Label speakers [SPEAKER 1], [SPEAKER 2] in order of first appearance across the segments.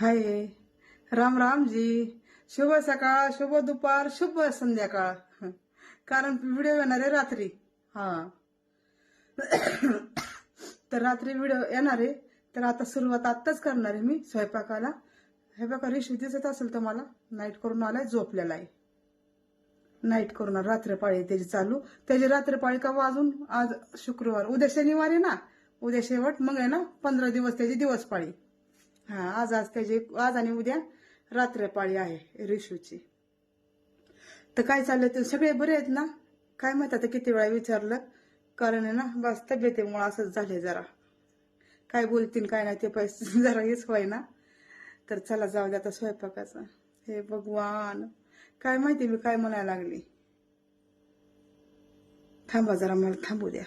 [SPEAKER 1] हाय. राम राम जी. शुभ सकाळ शुभ दुपार शुभ संध्याकाळ. कारण व्हिडिओ येणार आहे रात्री. हा. तर रात्री व्हिडिओ येणार आहे. तर आता सुरुवात आत्ताच करणार आहे मी स्वयंपाकाला. हे बघा रिशू दिसत असेल तुम्हाला. नाईट करून आलाय झोपलेला आहे. नाईट करून रात्रपाळी त्याची चालू. त्याची रात्रपाळी का वाजून आज शुक्रवार. उद्या शनिवार आहे ना. उद्या शेवट. मग आहे ना पंधरा दिवस त्याची दिवसपाळी. हा आज आज त्याची आज आणि उद्या रात्रपाळी आहे रिशूची तर काय चाललं ते सगळे बरे आहेत ना? काय माहीत आता किती वेळा विचारलं? कारण आहे ना बस तब्येतीमुळे असंच झालंय जरा. काय बोलतील काय नाही ते पैसे जरा हेच होय ना तर चला जाऊ दे आता स्वयंपाकाचं. हे भगवान. काय माहिती मी काय म्हणायला लागली? थांबा जरा मला थांबू द्या.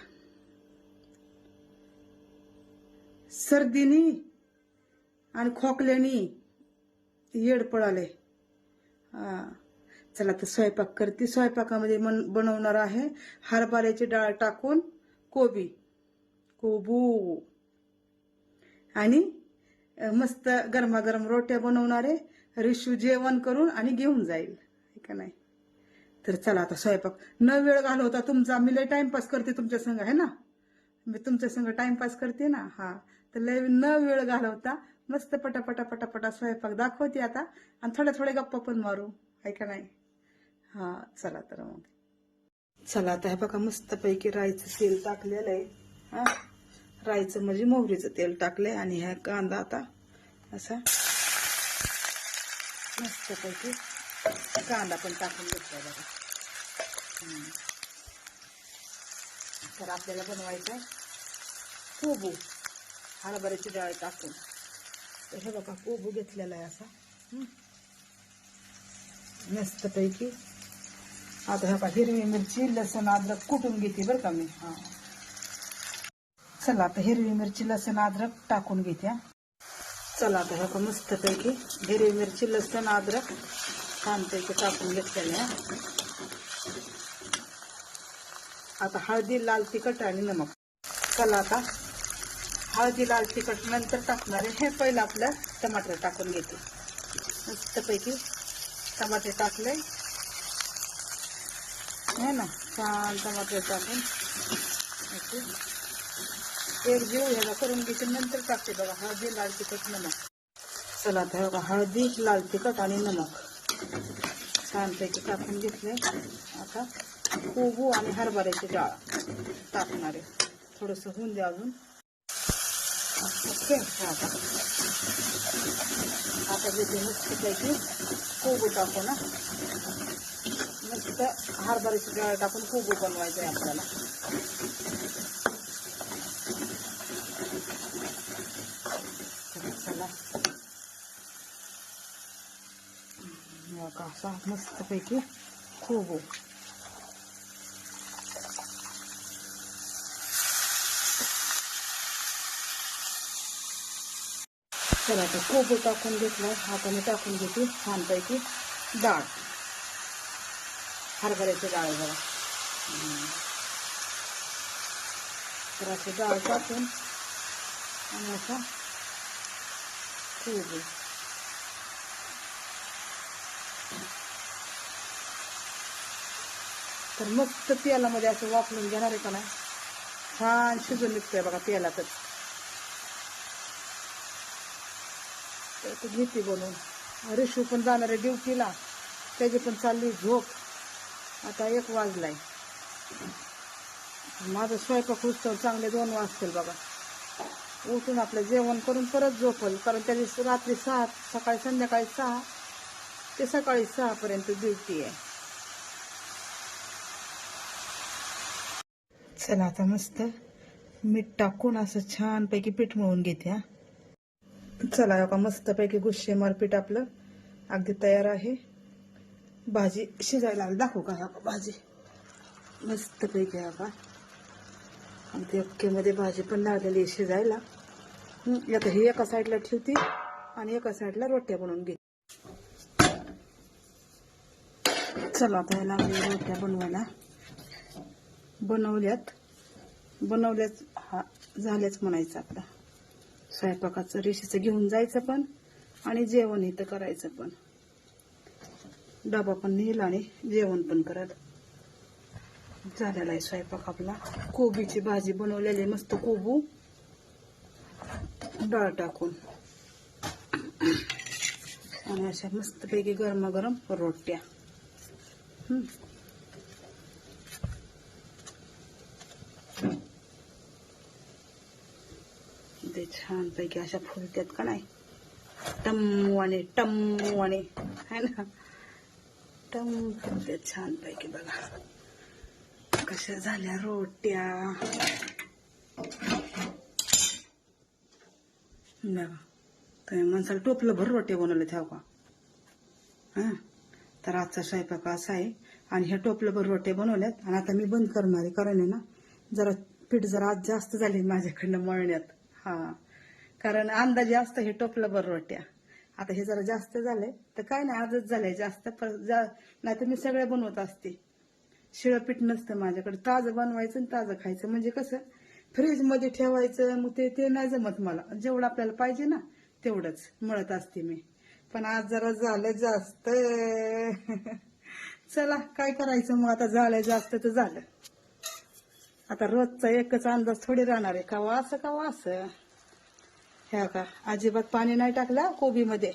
[SPEAKER 1] सर्दीनी आणि खोकल्यानी येड पळाले हा. चला तर स्वयंपाक करते. स्वयंपाकामध्ये मन बनवणार आहे हरभऱ्याची डाळ टाकून कोबी. कोबू. आणि मस्त गरमागरम रोट्या बनवणारे रिशू जेवण करून आणि घेऊन जाईल. का नाही? तर चला आता स्वयंपाक. न वेळ घालवता तुमचा मी लय टाइमपास करते तुमच्या संग आहे ना? मी तुमच्या संग टाइमपास करते ना? हा. तर लय न वेळ घालवता मस्त पटापटा पटापटा स्वयंपाक दाखवते आता. आणि थोड्या थोड्या गप्पा पण मारू. आहे का नाही? हा चला तर मग. चला आता हे बघा मस्त पैकी राईचं तेल टाकलेलं आहे. हा? राईचं म्हणजे मोहरीचं तेल टाकले आणि ह्या कांदा आता असा मस्त पैकी कांदा पण टाकून घेतला बघा. तर आपल्याला बनवायचं आहे कोबू हरभऱ्याची डाळ टाकून. तर हे बघा कोबू घेतलेला आहे असा. मस्तपैकी. आता हे बघा हिरवी मिरची लसण अद्रक कुटून घेते बरं का मी? हा. चला आता हिरवी मिरची लसण अद्रक टाकून घेते चला आता हे बघा मस्तपैकी हिरवी मिरची लसण अद्रक छानपैकी टाकून घेतलेले आहे आता हळदी लाल तिखट आणि नमक. चला आता हळदी लाल तिखट नंतर टाकणार आहे. हे पहिलं आपलं टमाटर टाकून घेते. मस्तपैकी टमाटे टाकले हे ना छान टमाटर टाकून. एक जीव ह्याला करून घेते. नंतर टाकते बघा हळदी लाल तिखट नमक. चला आता बघा हळदी लाल तिखट आणि नमक. छानपैकी टाकून घेतले आता कोबू आणि हरभऱ्याची डाळ टाकणार आहे. थोडंसं होऊन द्या अजून. ओके आता आता घेते मस्तपैकी कोबू टाकू ना मस्त हरभऱ्याची डाळ टाकून कोबू बनवायचं आहे आपल्याला तर चला असा मस्तपैकी कोबू चला आता कोबू टाकून घेतला हाताने टाकून घेते छानपैकी डाळ हरभऱ्याची डाळ बघा. तर अशी डाळ टाकून आणि असा कोबू तर मस्त तेलामध्ये असं वापरून घेणार आहे का नाही? छान शिजून निघतंय बघा तर घेते बनवून रिशू पण जाणार आहे ड्युटीला. त्याची पण चालली झोप. आता एक वाजलाय. माझं स्वयंपाक उत्सव चांगले दोन वाजतील बाबा उठून आपलं जेवण करून परत झोपल. कारण त्याची रात्री सहा सकाळी संध्याकाळी सहा ते सकाळी सहापर्यंत ड्युटी आहे. चला आता मस्त. मीठ टाकून असं छानपैकी पीठ मळून घेते हा. चला का मस्तपैकी गुस्से मारपीट आपलं. अगदी तयार आहे. भाजी शिजायला दाखवू का हा भाजी? मस्तपैकी हा का अगदी अक्केमध्ये भाजी पण लागलेली आहे शिजायला. हं, आता ही एका साईडला ठेवते आणि एका साईडला रोट्या बनवून घे चला आता ह्याला रोट्या बनवायला बनवल्यात. बनवल्याच हा झाल्याच म्हणायचं आपला स्वयंपाकाचं रेशीचं घेऊन जायचं पण आणि जेवण इथं करायचं पण. डबा पण नेला आणि जेवण पण करत झालेला आहे स्वयंपाक आपला. कोबीची भाजी बनवलेली आहे, मस्त कोबू. डाळ टाकून. आणि अशा मस्तपैकी गरमागरम रोट्या. हं. ते छानपैकी अशा फुलत्यात का नाही? टम्मवाने टम्मवाने है ना? टम फुलत्यात छानपैकी बघा. कशा झाल्या रोट्या. बघा. तुम्ही माणसाला टोपलं भर रोट्या बनवले ठेव हो का? हा? तर आजचा स्वयंपाक असा आहे. आणि ह्या टोपलं भर रोट्या बनवल्यात. आणि आता मी बंद करणार आहे कारण आहे ना जरा पीठ जरा आज जास्त झाली माझ्याकडनं मळण्यात. हा. कारण अंदाजे असतं हे टोपलं भर रोट्या आता हे जरा जास्त झालंय तर काय नाही आजच झालंय जास्त पण जा नाही तर मी सगळ्या बनवत असते. शिळं पीठ नसतं माझ्याकडे. ताजं बनवायचं आणि ताजं खायचं. म्हणजे कसं फ्रीजमध्ये ठेवायचं मग ते ते नाही जमत मला. जेवढं आपल्याला पाहिजे ना तेवढंच मळत असते मी. पण आज जरा झालं जास्त. चला काय करायचं मग? आता झालं जास्त तर झालं. आता रोजचा एकच अंदाज थोडी राहणार आहे. का असं का असं. ह्या का अजिबात पाणी नाही टाकलं कोबीमध्ये.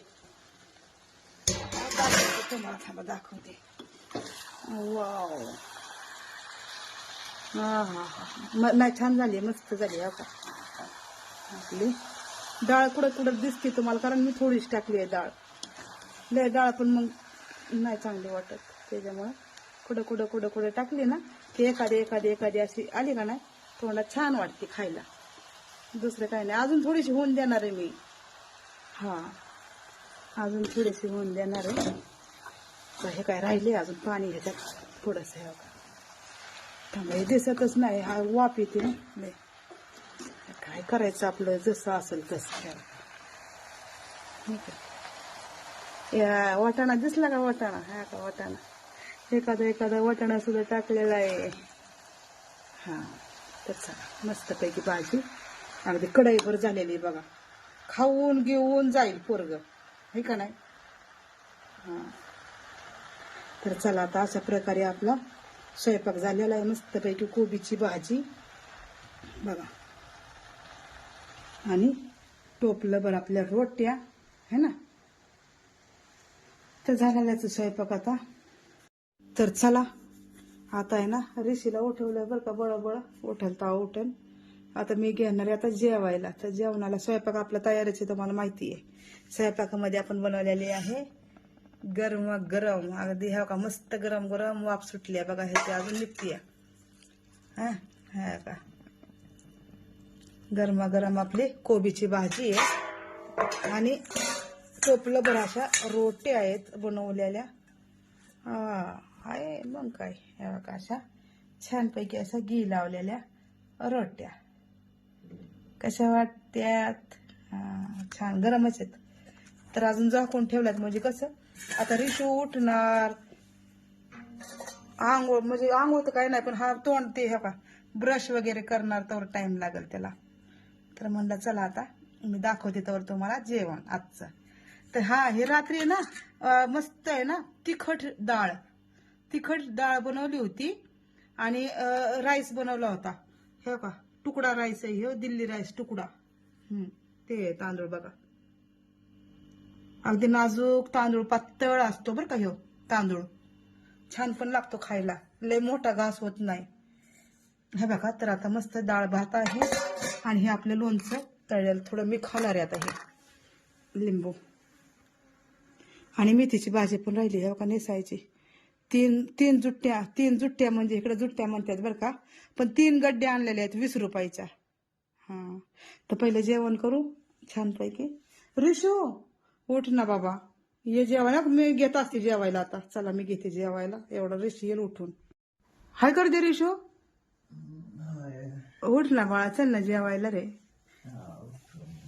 [SPEAKER 1] दाखवते तुम्हाला थांबा दाखवते. वाव. हा हा हा. नाही छान झाली मस्त झाली हा का. आपली डाळ कुठं कुठं दिसते तुम्हाला कारण मी थोडीच टाकली आहे डाळ. लय डाळ पण मग नाही चांगली वाटत त्याच्यामुळं कुठं कुठं कुठं कुठं टाकली ना ते एखादी एखादी एखादी अशी आली का नाही तोंडात छान वाटते खायला. दुसरं काही नाही. अजून थोडीशी होऊन देणार आहे मी. हा. अजून थोडीशी होऊन देणार आहे. तर हे काय राहिले अजून पाणी ह्याच्यात थोडंसं हे थांबा हे दिसतच नाही. हा वाप येते. नाही काय करायचं आपलं? जसं असेल तसं ठीक आहे. या वाटाणा दिसला का वाटाणा? हा का वाटाणा? एखादा एखादा वाटाणा सुद्धा टाकलेला आहे. हा तर चला मस्तपैकी भाजी. अगदी कढईभर झालेली आहे बघा. खाऊन घेऊन जाईल पोरग. हे का नाही? हां. तर चला आता अशा प्रकारे आपला स्वयंपाक झालेला आहे. मस्तपैकी कोबीची भाजी. बघा. आणि टोपलं बरं आपल्या रोट्या. है ना? तर झालेलाच स्वयंपाक आता. तर चला. आता आहे ना रिशीला उठवलं बरं का बळबळ. उठेल तर उठेल आता मी घेणार आहे आता जेवायला. तर जेवणाला स्वयंपाक आपला तयारच आहे तुम्हाला माहिती आहे. स्वयंपाकामध्ये आपण बनवलेली आहे गरम गरम. अगदी हा का मस्त गरम गरम वाफ सुटली आहे. बघा हे ते अजून निघती हा हा का. गरमागरम आपली कोबीची भाजी आहे. आणि टोपलं भर अशा रोट्या आहेत बनवलेल्या. हा. हाय मग काय? हे बघा अशा छानपैकी अशा घी लावलेल्या रोट्या. कशा वाटत्यात? छान. गरमच आहेत. तर अजून झाकून ठेवल्यात. म्हणजे कसं? आता रिशू उठणार. आंघोळ म्हणजे आंघोळ तर काही नाही पण हा तोंड ते हे का ब्रश वगैरे करणार तर टाइम लागेल त्याला. तर म्हणलं चला आता मी दाखवते तर तुम्हाला जेवण आजचं. तर हा हे रात्री आहे ना मस्त आहे ना तिखट डाळ. तिखट डाळ बनवली होती आणि राईस बनवला होता. हे का तुकडा राईस आहे हे दिल्ली राईस तुकडा. ते आहे तांदूळ बघा. अगदी नाजूक तांदूळ पातळ असतो बरं का ह्यो तांदूळ. छान पण लागतो खायला. लय मोठा घास होत नाही. हे बघा तर आता मस्त डाळ भात आहे आणि हे आपलं लोणचं तळलेलं. थोडं मी खाणार आहे आता हे. लिंबू. आणि मेथीची भाजी पण राहिली हे बघा नेसायची. तीन तीन जुट्ट्या तीन जुट्ट्या म्हणजे इकडे जुट्ट्या म्हणतात बरं का. पण तीन गड्डे आणलेले आहेत वीस रुपयाच्या. हां. तर पहिले जेवण करू छानपैकी. रिशू उठ ना बाबा. ये जेवायला. मी घेत असते जेवायला आता. चला मी घेते जेवायला. एवढं रिशू येईल उठून. हाय कर दे रिशू उठ ना बाळा चल ना जेवायला रे.